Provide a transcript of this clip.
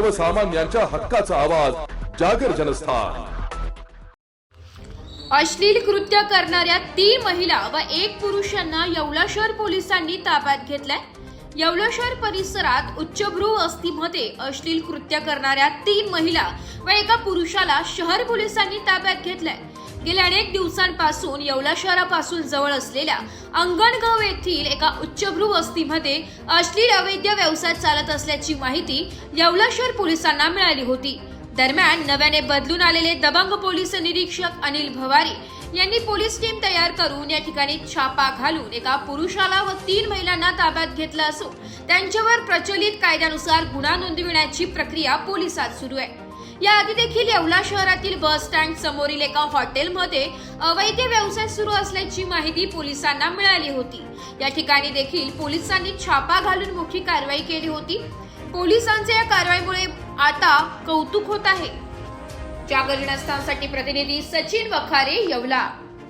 सर्वसामान्यांच्या हक्काचा आवाज जागर जनस्थान. अश्लील कृत्य करणाऱ्या तीन महिला व एक पुरुषांना येवला शहर पोलिसांनी ताब्यात घेतलाय. येवला शहर परिसरात उच्चभ्रू वस्तीमध्ये अश्लील कृत्य करणाऱ्या तीन महिला व एका पुरुषाला शहर पोलिसांनी ताब्यात घेतलंय. गेल्या अनेक दिवसांपासून येवला शहरापासून जवळ असलेल्या अंगणगाव येथील एका उच्चभ्रू वस्तीमध्ये अश्लील अवैध व्यवसाय चालत असल्याची माहिती येवला शहर पोलिसांना मिळाली होती. दरम्यान नव्याने बदलून आलेले दबंग पोलीस निरीक्षक अनिल भवारी यांनी पोलीस टीम तयार करून या ठिकाणी छापा घालून एका पुरुषाला व तीन महिलांना ताब्यात घेतलं असून त्यांच्यावर प्रचलित कायद्यानुसार गुन्हा नोंदविण्याची प्रक्रिया पोलिसात सुरू आहे. याआधी देखील येवला शहरातील बस स्टँड समोरील एका हॉटेलमध्ये अवैध व्यवसाय सुरू असल्याची माहिती पोलिसांना मिळाली होती. या ठिकाणी देखील पोलिसांनी छापा घालून मोठी कारवाई केली होती. पोलिसांच्या या कारवाईमुळे आता कौतुक होत आहे. जागरणस्थानसाठी प्रतिनिधी सचिन वखारे येवला.